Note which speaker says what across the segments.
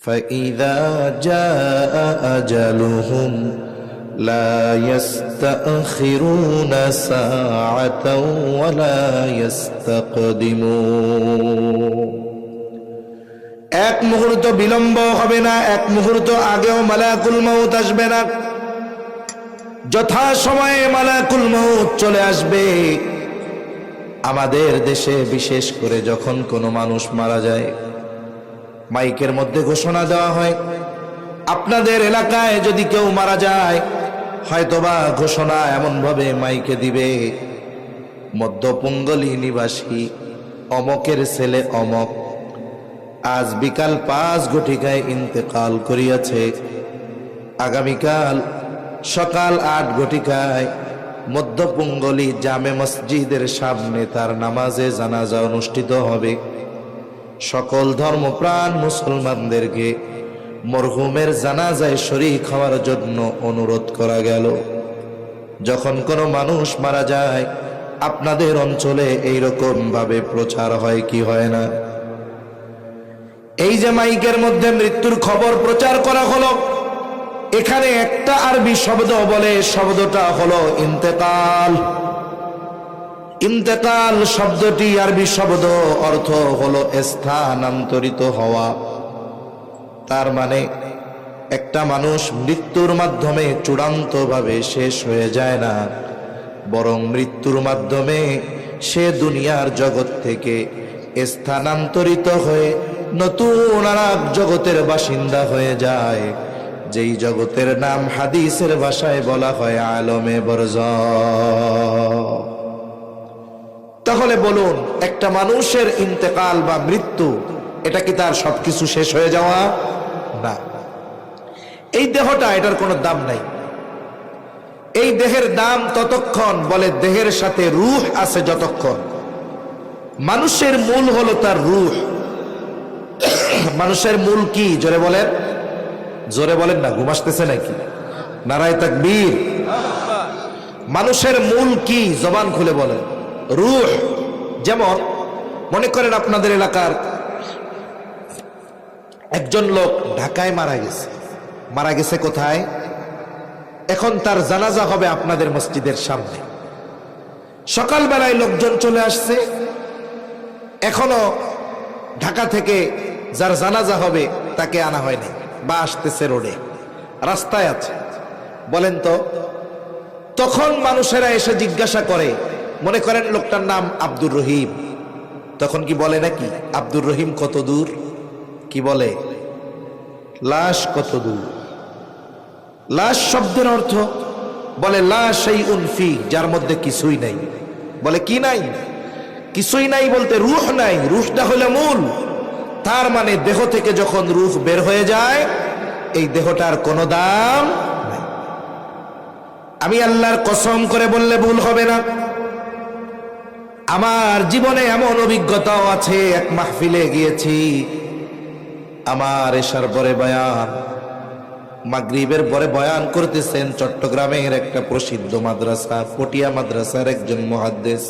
Speaker 1: فإذا جاء أجلهم لا يستأخرون ساعة ولا يستقدمون এক মুহূর্ত বিলম্ব হবে না এক মুহূর্ত আগেও মালাকুল মৌত আসবে না যথা সময়ে মালাকুল মৌত চলে আসবে আমাদের দেশে বিশেষ করে যখন কোনো মানুষ মারা যায় মাইকের মধ্যে ঘোষণা দেওয়া হয়। আপনাদের এলাকায় যদি কেউ মারা যায়, হয়তোবা ঘোষণা এমনভাবে মাইকে দিবে, মধ্যপঙ্গলী নিবাসী অমকের ছেলে অমক আজ বিকাল পাঁচ ঘটিকায় ইন্তেকাল করিয়াছে। আগামীকাল সকাল আট ঘটিকায় মধ্যপঙ্গলী জামে মসজিদের সামনে তার নামাজে জানাজা অনুষ্ঠিত হবে। সকল ধর্মপ্রাণ মুসলমানদেরকে মরহুমের জানাজায় শরিক হওয়ার জন্য অনুরোধ করা গেল। যখন কোনো মানুষ মারা যায়, আপনাদের অঞ্চলে এইরকম ভাবে প্রচার হয় কি হয় না? এই যে মাইকের মধ্যে মৃত্যুর খবর প্রচার করা হলো, এখানে একটা আরবি শব্দ বলে শব্দটা হলো ইন্তেকাল। ইন্তেকাল শব্দটি আরবি শব্দ অর্থ হলো স্থানান্তরিত হওয়া। তার মানে একটা মানুষ মৃত্যুর মাধ্যমে চূড়ান্তভাবে শেষ হয়ে যায় না, বরং মৃত্যুর মাধ্যমে সে দুনিয়ার জগৎ থেকে স্থানান্তরিত হয়ে নতুন আর জগতের বাসিন্দা হয়ে যায়, যেই জগতের নাম হাদিসের ভাষায় বলা হয় আলমে বরজ। তাহলে বলুন, একটা মানুষের ইন্তেকাল বা মৃত্যু, এটা কি তার সবকিছু শেষ হয়ে যাওয়া? না। এই দেহটা এটার কোনো দাম নাই। এই দেহের দাম ততক্ষণ বলে দেহের সাথে রুহ আছে যতক্ষণ। মানুষের মূল হলো তার রুহ। মানুষের মূল কি? জোরে বলেন। জোরে বলেন না ঘুমাসতেছে নাকি? নারায় তাকবীর। মানুষের মূল কি? জবান খুলে বলেন। রুহ, যেমন মনে করেন আপনাদের এলাকার একজন লোক ঢাকায় মারা গেছে। মারা গেছে কোথায়? এখন তার জানাজা হবে আপনাদের মসজিদের সামনে। সকালবেলায় লোকজন চলে আসছে। এখনও ঢাকা থেকে যার জানাজা হবে তাকে আনা হয়নি বা আসতেছে রোডে। রাস্তায় আছে। বলেন তো, তখন মানুষেরা এসে জিজ্ঞাসা করে মনে করেন লোকটার নাম আব্দুর রহিম। তখন কি বলে নাকি? আব্দুর রহিম কত দূর? কি বলে? লাশ কত দূর? লাশ শব্দের অর্থ বলে লাশ সেই উনফি যার মধ্যে কিছুই নাই। বলে, কি নাই? কিছুই নাই বলতে রুহ নাই। রুহটা হলো মূল। তার মানে দেহ থেকে যখন রুহ বের হয়ে যায়, এই দেহটার কোনো দাম নাই। আমি আল্লাহর কসম করে বললে ভুল হবে না। আমার জীবনে এমন অভিজ্ঞতাও আছে, এক মাহফিলে গিয়েছি। আমার এসার পরে বয়ান, মাগরিবের পরে বয়ান করতেছেন চট্টগ্রামের একটা প্রসিদ্ধ মাদ্রাসা, পটিয়া মাদ্রাসার একজন মহাদ্দেশ।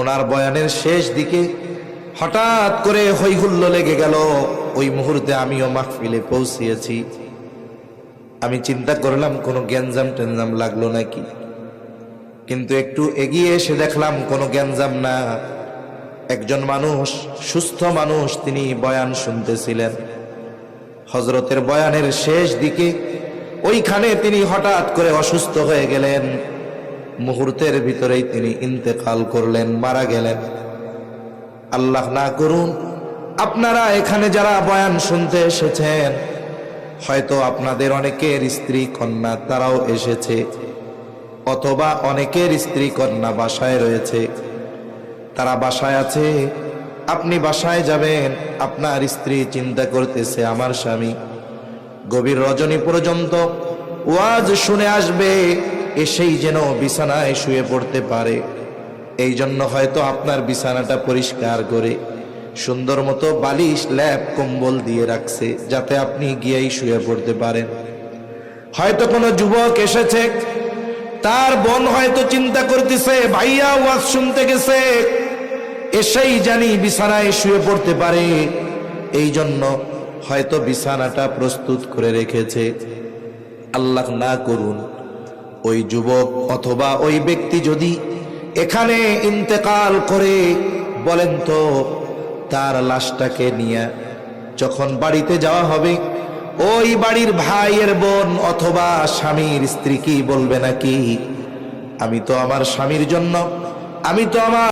Speaker 1: ওনার বয়ানের শেষ দিকে হঠাৎ করে হৈহুল্ল লেগে গেল, ওই মুহূর্তে আমিও মাহফিলে পৌঁছিয়েছি। আমি চিন্তা করলাম, কোনো গ্যাঞ্জাম টেনজাম লাগল নাকি? কিন্তু একটু এগিয়ে এসে দেখলাম কোনো গ্যাঞ্জাম না। একজন মানুষ, সুস্থ মানুষ তিনি বয়ান শুনতেছিলেন। হজরতের বয়ানের শেষ দিকে ওইখানে তিনি হঠাৎ করে অসুস্থ হয়ে গেলেন। মুহূর্তের ভিতরেই তিনি ইন্তেকাল করলেন, মারা গেলেন। আল্লাহ না করুন, আপনারা এখানে যারা বয়ান শুনতে এসেছেন, হয়তো আপনাদের অনেকের স্ত্রী, কন্যা, তারাও এসেছে। অথবা অনেকের স্ত্রী কন্যা বাসায় রয়েছে। তারা বাসায় আছে, আপনি বাসায় যাবেন, আপনার স্ত্রী চিন্তা করতেছে আমার স্বামী। গভীর রজনী পর্যন্ত ওয়াজ শুনে আসবে, এসেই যেন বিছানায় শুয়ে পড়তে পারে। এই জন্য হয়তো আপনার বিছানাটা পরিষ্কার করে, সুন্দর মতো বালিশ, ল্যাপ, কম্বল দিয়ে রাখছে, যাতে আপনি গিয়েই শুয়ে পড়তে পারেন। হয়তো কোনো যুবক এসেছে তার বোন হয়তো চিন্তা করতেছে, ভাইয়া, ওয়াজ শুনতে গেছে। এসেই জানি বিছানায় শুয়ে পড়তে পারে। এই জন্য হয়তো বিছানাটা প্রস্তুত করে রেখেছে। আল্লাহ না করুন, ওই যুবক অথবা ওই ব্যক্তি যদি এখানে ইন্তেকাল করে, বলেন তো, তার লাশটাকে নিয়ে যখন বাড়িতে যাওয়া হবে ওই বাড়ির ভাইয়ের বোন অথবা স্বামীর স্ত্রী কি বলবে নাকি? আমি তো আমার স্বামীর জন্য, আমি তো আমার